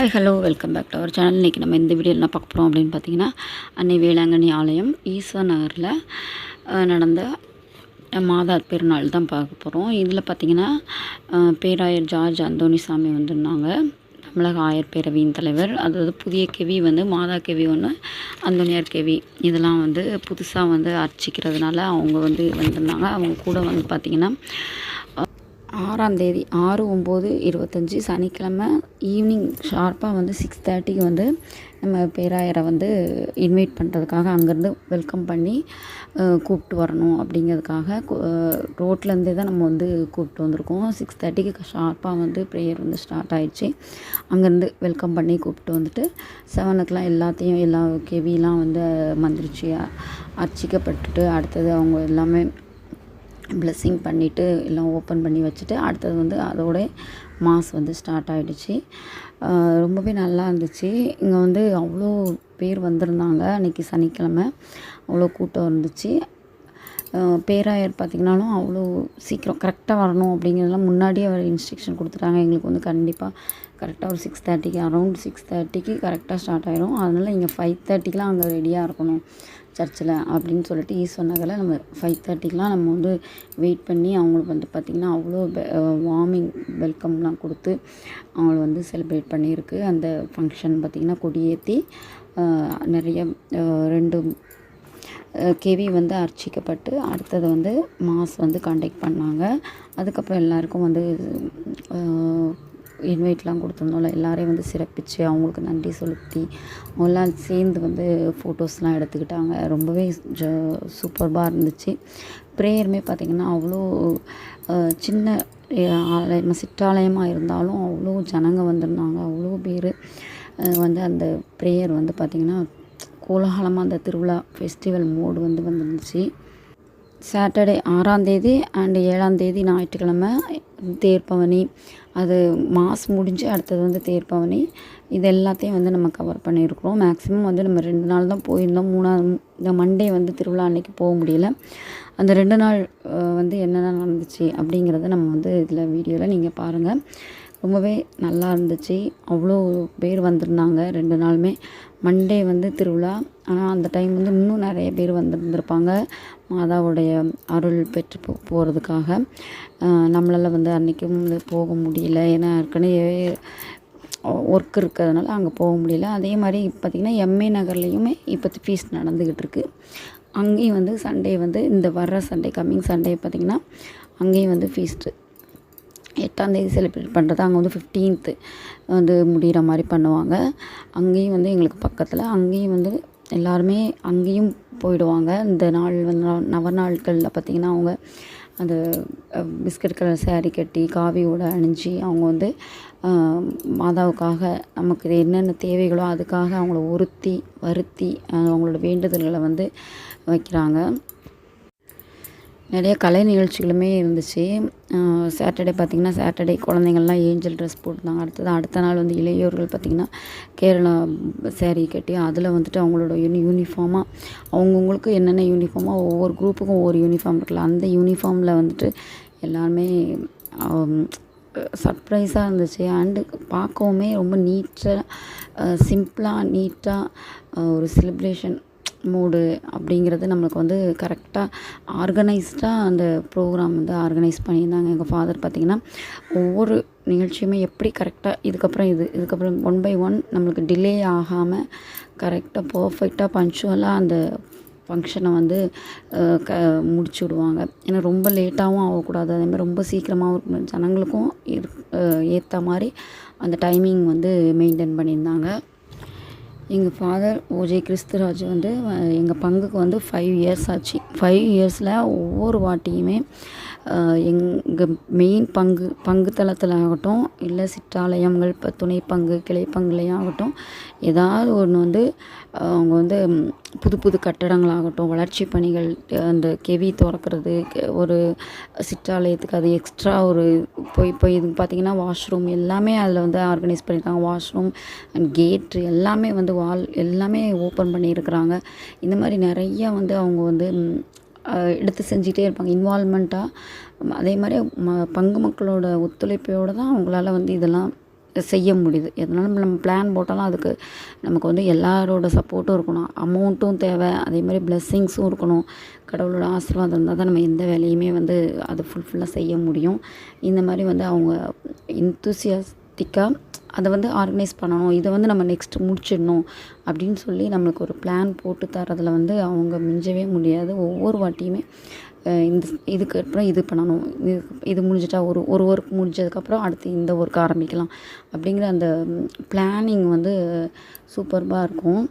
Hi hello welcome back to our channel இன்றைக்கி நம்ம இந்த வீடியோவில் என்ன பார்க்க போகிறோம் அப்படின்னு பார்த்தீங்கன்னா அன்னை வேளாங்கண்ணி ஆலயம் ஈஸ்வர் நகரில் நடந்த மாதா பெருநாள் தான் பார்க்க போகிறோம் இதில் பார்த்தீங்கன்னா பேராயர் ஜார்ஜ் அந்தோணிசாமி வந்திருந்தாங்க. தமிழக ஆயர் பேரவையின் தலைவர். அதாவது புதிய கெவி வந்து மாதா கெவி ஒன்று அந்தோனியார் கெவி. இதெல்லாம் வந்து புதுசாக வந்து அர்ச்சிக்கிறதுனால அவங்க வந்து வந்திருந்தாங்க. அவங்க கூட வந்து பார்த்திங்கன்னா ஆறாம் தேதி ஆறு ஒம்பது இருபத்தஞ்சி சனிக்கிழமை ஈவினிங் ஷார்ப்பாக வந்து சிக்ஸ் தேர்ட்டிக்கு வந்து நம்ம பேராயரை வந்து இன்வைட் பண்ணுறதுக்காக அங்கேருந்து வெல்கம் பண்ணி கூப்பிட்டு வரணும் அப்படிங்கிறதுக்காக ரோட்லேருந்தே தான் நம்ம வந்து கூப்பிட்டு வந்திருக்கோம். சிக்ஸ் தேர்ட்டிக்கு ஷார்ப்பாக வந்து ப்ரேயர் வந்து ஸ்டார்ட் ஆகிடுச்சு அங்கேருந்து வெல்கம் பண்ணி கூப்பிட்டு வந்துட்டு செவனுக்கெலாம் எல்லாத்தையும் எல்லா கெவிலாம் வந்து மந்திரிச்சு அர்ச்சிக்கப்பட்டுட்டு அடுத்தது அவங்க எல்லாமே ப்ளெஸ்ஸிங் பண்ணிவிட்டு எல்லாம் ஓப்பன் பண்ணி வச்சுட்டு அடுத்தது வந்து அதோடய மாஸ் வந்து ஸ்டார்ட் ஆகிடுச்சு ரொம்பவே நல்லா இருந்துச்சு. இங்கே வந்து அவ்வளோ பேர் வந்திருந்தாங்க. அன்றைக்கி சனிக்கிழமை. அவ்வளோ கூட்டம் இருந்துச்சு. பேராயர் பார்த்திங்கனாலும் அவ்வளோ சீக்கிரம் கரெக்டாக வரணும் அப்படிங்கிறதெல்லாம் முன்னாடியே அவர் இன்ஸ்ட்ரக்ஷன் கொடுத்துட்டாங்க. எங்களுக்கு வந்து கண்டிப்பாக கரெக்டாக ஒரு சிக்ஸ் தேர்ட்டிக்கு அரௌண்ட் சிக்ஸ் தேர்ட்டிக்கு கரெக்டாக ஸ்டார்ட் ஆயிரும். அதனால் இங்கே ஃபைவ் தேர்ட்டிக்கெலாம் அங்கே ரெடியாக இருக்கணும் சர்ச்சில் அப்படின்னு சொல்லிட்டு ஈஸ்வர் நகரில் நம்ம ஃபைவ் தேர்ட்டிக்கெலாம் நம்ம வந்து வெயிட் பண்ணி அவங்களுக்கு வந்து பார்த்திங்கன்னா அவ்வளோ வார்மிங் வெல்கம்லாம் கொடுத்து அவங்கள வந்து செலிப்ரேட் பண்ணியிருக்கு. அந்த ஃபங்க்ஷன் பார்த்திங்கன்னா கொடியேற்றி நிறைய ரெண்டு கெவி வந்து அர்ச்சிக்கப்பட்டு அடுத்தது வந்து மாஸ் வந்து கண்டெக்ட் பண்ணாங்க. அதுக்கப்புறம் எல்லாருக்கும் வந்து இன்வைட்லாம் கொடுத்துருந்தோம்ல. எல்லாரையும் வந்து சிறப்பித்து அவங்களுக்கு நன்றி செலுத்தி அவங்களாம் சேர்ந்து வந்து ஃபோட்டோஸ்லாம் எடுத்துக்கிட்டாங்க. ரொம்பவே ஜ சூப்பர்பாக இருந்துச்சு. ப்ரேயருமே பார்த்திங்கன்னா அவ்வளோ சின்ன ஆலயம் சிற்றாலயமாக இருந்தாலும் அவ்வளோ ஜனங்க வந்திருந்தாங்க. அவ்வளோ பேர் வந்து அந்த ப்ரேயர் வந்து பார்த்திங்கன்னா கோலாகலமாக அந்த திருவிழா ஃபெஸ்டிவல் மோடு வந்து வந்துருந்துச்சு. சாட்டர்டே ஆறாந்தேதி அண்டு ஏழாந்தேதி ஞாயிற்றுக்கிழமை தேர்பவனி அது மாஸ் முடிஞ்சு அடுத்தது வந்து தேர்பவனி இது எல்லாத்தையும் வந்து நம்ம கவர் பண்ணியிருக்கிறோம். மேக்ஸிமம் வந்து நம்ம ரெண்டு நாள் தான் போயிருந்தோம். மூணாவது இந்த மண்டே வந்து திருவிழா அன்னைக்கு போக முடியல. அந்த ரெண்டு நாள் வந்து என்னென்ன நடந்துச்சு அப்படிங்கிறத நம்ம வந்து இதில் வீடியோவில் நீங்கள் பாருங்கள் ரொம்பவே நல்லா இருந்துச்சு. அவ்வளோ பேர் வந்திருந்தாங்க ரெண்டு நாளுமே. மண்டே வந்து திருவிழா. ஆனால் அந்த டைம் வந்து இன்னும் நிறைய பேர் வந்திருந்திருப்பாங்க. மாதாவுடைய அருள் பெற்று போ போகிறதுக்காக நம்மளால் வந்து அன்றைக்கும் வந்து போக முடியல. ஏன்னா ஏற்கனவே ஒர்க் இருக்கிறதுனால அங்கே போக முடியல. அதே மாதிரி பார்த்திங்கன்னா எம்ஏ நகர்லேயுமே இப்போ ஃபீஸ்ட் நடந்துக்கிட்டு இருக்குது அங்கேயும் வந்து சண்டே வந்து இந்த வர்ற சண்டே கம்மிங் சண்டே பார்த்திங்கன்னா அங்கேயும் வந்து ஃபீஸ்ட்டு எட்டாந்தேதி செலிப்ரேட் பண்ணுறது அங்கே வந்து ஃபிஃப்டீன்த்து வந்து முடிகிற மாதிரி பண்ணுவாங்க. அங்கேயும் வந்து எங்களுக்கு பக்கத்தில் அங்கேயும் வந்து எல்லாருமே அங்கேயும் போயிடுவாங்க. இந்த நாள் வந்து நவ- நாட்களில் பார்த்திங்கன்னா அவங்க அந்த பிஸ்கட் கலர் சேரீ கட்டி காவி அணிஞ்சு அவங்க வந்து மாதாவுக்காக நமக்கு என்னென்ன தேவைகளோ அதுக்காக அவங்கள ஒருத்தி வருத்தி அவங்களோட வேண்டுதல்களை வந்து வைக்கிறாங்க. நிறைய கலை நிகழ்ச்சிகளுமே இருந்துச்சு. சாட்டர்டே பார்த்திங்கன்னா சாட்டர்டே குழந்தைங்கள்லாம் ஏஞ்சல் ட்ரெஸ் போட்டிருந்தாங்க. அடுத்தது அடுத்த நாள் வந்து இளையோர்கள் பார்த்திங்கன்னா கேரளா சேரீ கட்டி அதில் வந்துட்டு அவங்களோட யூனி யூனிஃபார்மாக அவங்கவுங்களுக்கு என்னென்ன யூனிஃபார்மாக ஒவ்வொரு குரூப்புக்கும் ஒவ்வொரு யூனிஃபார்ம் இருக்குல்ல அந்த யூனிஃபார்மில் வந்துட்டு எல்லாருமே சர்ப்ரைஸாக இருந்துச்சு. அண்டு பார்க்கவுமே ரொம்ப நீட்டாக சிம்பிளாக நீட்டாக ஒரு செலிப்ரேஷன் மூடு அப்படிங்கிறது நம்மளுக்கு வந்து கரெக்டாக ஆர்கனைஸ்டாக அந்த ப்ரோக்ராம் வந்து ஆர்கனைஸ் பண்ணியிருந்தாங்க. எங்கள் ஃபாதர் பார்த்திங்கன்னா ஒவ்வொரு நிகழ்ச்சியுமே எப்படி கரெக்டாக இதுக்கப்புறம் இது இதுக்கப்புறம் ஒன் பை ஒன் நம்மளுக்கு டிலே ஆகாமல் கரெக்டாக பர்ஃபெக்டாக பஞ்சுவலாக அந்த ஃபங்க்ஷனை வந்து க முடிச்சு விடுவாங்க. ஏன்னா ரொம்ப லேட்டாகவும் ஆகக்கூடாது. அதேமாதிரி ரொம்ப சீக்கிரமாகவும் இருக்கணும் ஜனங்களுக்கும் ஏற்ற மாதிரி அந்த டைமிங் வந்து மெயின்டைன் பண்ணியிருந்தாங்க. எங்கள் ஃபாதர் ஓஜே கிறிஸ்துராஜ் வந்து எங்கள் பங்குக்கு வந்து ஃபைவ் இயர்ஸ் ஆச்சு. ஃபைவ் இயர்ஸில் ஒவ்வொரு வாட்டியுமே எங்கள் மெயின் பங்கு பங்கு தளத்தில் ஆகட்டும் இல்லை சிற்றாலயங்கள் இப்போ துணை பங்கு கிளை பங்குலையும் ஆகட்டும் ஏதாவது ஒன்று வந்து அவங்க வந்து புது புது கட்டடங்களாகட்டும் வளர்ச்சி பணிகள் அந்த கெவி திறக்கிறது ஒரு சிற்றாலயத்துக்கு அது எக்ஸ்ட்ரா ஒரு போய் போய் இது பார்த்திங்கன்னா வாஷ்ரூம் எல்லாமே அதில் வந்து ஆர்கனைஸ் பண்ணியிருக்காங்க வாஷ்ரூம் அண்ட் கேட்டு எல்லாமே வந்து வால் எல்லாமே ஓப்பன் பண்ணியிருக்கிறாங்க இந்த மாதிரி நிறையா வந்து அவங்க வந்து எடுத்து செஞ்சிகிட்டே இருப்பாங்க. இன்வால்மெண்ட்டாக அதே மாதிரி ம பங்கு மக்களோட ஒத்துழைப்போடு தான் அவங்களால வந்து இதெல்லாம் செய்ய முடியுது. எதனால நம்ம பிளான் போட்டாலும் அதுக்கு நமக்கு வந்து எல்லாரோட சப்போர்ட்டும் இருக்கணும். அமௌண்ட்டும் தேவை. அதே மாதிரி பிளெஸ்ஸிங்ஸும் இருக்கணும். கடவுளோட ஆசீர்வாதம் இருந்தால் தான் நம்ம எந்த வேலையுமே வந்து அது ஃபுல்ஃபில்லாக செய்ய முடியும். இந்த மாதிரி வந்து அவங்க இன்த்துசியாஸ்டிக்காக அதை வந்து ஆர்கனைஸ் பண்ணணும். இதை வந்து நம்ம நெக்ஸ்ட்டு முடிச்சிடணும் அப்படின்னு சொல்லி நம்மளுக்கு ஒரு பிளான் போட்டு தரதில் வந்து அவங்க மிஞ்சவே முடியாது. ஒவ்வொரு வாட்டியுமே இந்த இதுக்கு அப்புறம் இது பண்ணணும். இது இது முடிஞ்சிட்டா ஒரு ஒரு ஒர்க் முடிஞ்சதுக்கப்புறம் அடுத்து இந்த ஒர்க் ஆரம்பிக்கலாம். அப்படிங்கிற அந்த பிளானிங் வந்து சூப்பர்பாக இருக்கும்.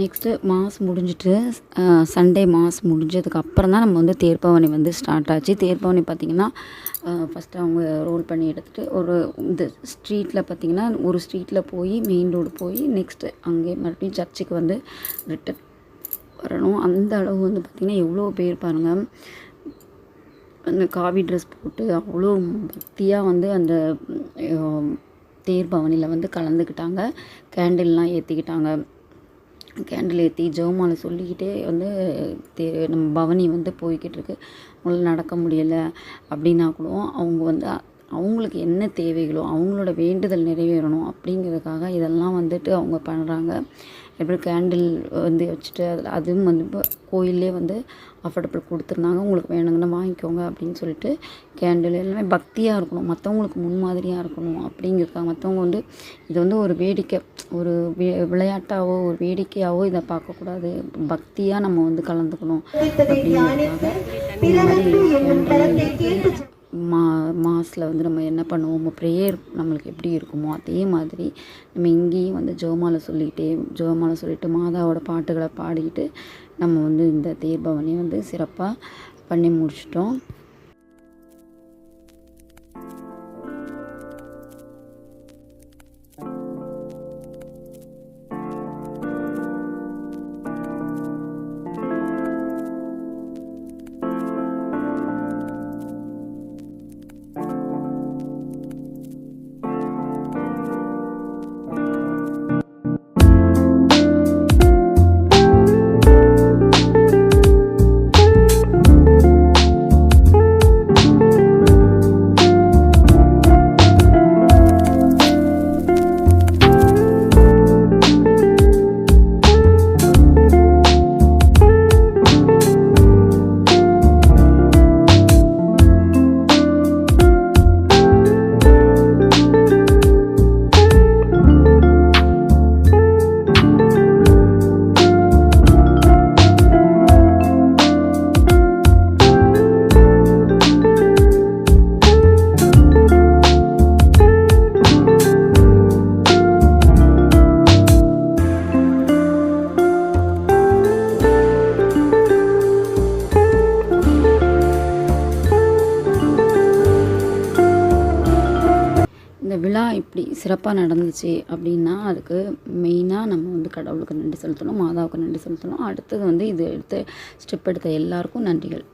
நெக்ஸ்ட்டு மாஸ் முடிஞ்சுட்டு சண்டே மாஸ் முடிஞ்சதுக்கு அப்புறம் தான் நம்ம வந்து தேர்ப்பவனி வந்து ஸ்டார்ட் ஆச்சு. தேர்பவனி பார்த்திங்கன்னா ஃபஸ்ட்டு அவங்க ரோல் பண்ணி எடுத்துகிட்டு ஒரு இந்த ஸ்ட்ரீட்டில் பார்த்திங்கன்னா ஒரு ஸ்ட்ரீட்டில் போய் மெயின் ரோடு போய் நெக்ஸ்ட்டு அங்கே மறுபடியும் சர்ச்சுக்கு வந்து ரிட்டன் வரணும். அந்த அளவு வந்து பார்த்திங்கன்னா எவ்வளோ பேர் பாருங்கள் அந்த காவி ட்ரெஸ் போட்டு அவ்வளோ பக்தியாக வந்து அந்த தேர் பவனியில் வந்து கலந்துக்கிட்டாங்க. கேண்டில்லாம் ஏற்றிக்கிட்டாங்க கேண்டில் ஏற்றி ஜெவமாலை சொல்லிக்கிட்டே வந்து தே நம்ம பவனி வந்து போய்கிட்டு இருக்கு அவங்களால நடக்க முடியலை அப்படின்னா கூட அவங்க வந்து அவங்களுக்கு என்ன தேவைகளோ அவங்களோட வேண்டுதல் நிறைவேறணும் அப்படிங்கிறதுக்காக இதெல்லாம் வந்துட்டு அவங்க பண்ணுறாங்க எப்படி கேண்டில் வந்து வச்சுட்டு அதில் அதுவும் வந்து இப்போ கோயிலே வந்து அஃபோர்டபுள் கொடுத்துருந்தாங்க. உங்களுக்கு வேணுங்கன்னா வாங்கிக்கோங்க அப்படின்னு சொல்லிட்டு கேண்டில் எல்லாமே பக்தியாக இருக்கணும். மற்றவங்களுக்கு முன்மாதிரியாக இருக்கணும் அப்படிங்கிறதுக்காக மற்றவங்க வந்து இது வந்து ஒரு வேடிக்கை ஒரு விளையாட்டாவோ ஒரு வேடிக்கையாவோ இதை பார்க்கக்கூடாது. பக்தியாக நம்ம வந்து கலந்துக்கணும் அப்படிங்கிறதுக்காக இந்த மாதிரி மா மாஸில் வந்து நம்ம என்ன பண்ணுவோமோ? ப்ரேயர் நம்மளுக்கு எப்படி இருக்குமோ அதே மாதிரி நம்ம இங்கேயும் வந்து ஜோமாலை சொல்லிக்கிட்டே ஜோமாலை சொல்லிவிட்டு மாதாவோட பாட்டுகளை பாடிக்கிட்டு நம்ம வந்து இந்த தேர்பவனையும் வந்து சிறப்பாக பண்ணி முடிச்சிட்டோம். சிறப்பாக நடந்துச்சு அப்படின்னா அதுக்கு மெயினாக நம்ம வந்து கடவுளுக்கு நன்றி செலுத்தணும் மாதாவுக்கு நன்றி செலுத்தணும். அடுத்தது வந்து இது எடுத்து ஸ்டெப் எடுத்த எல்லாருக்கும் நன்றிகள்.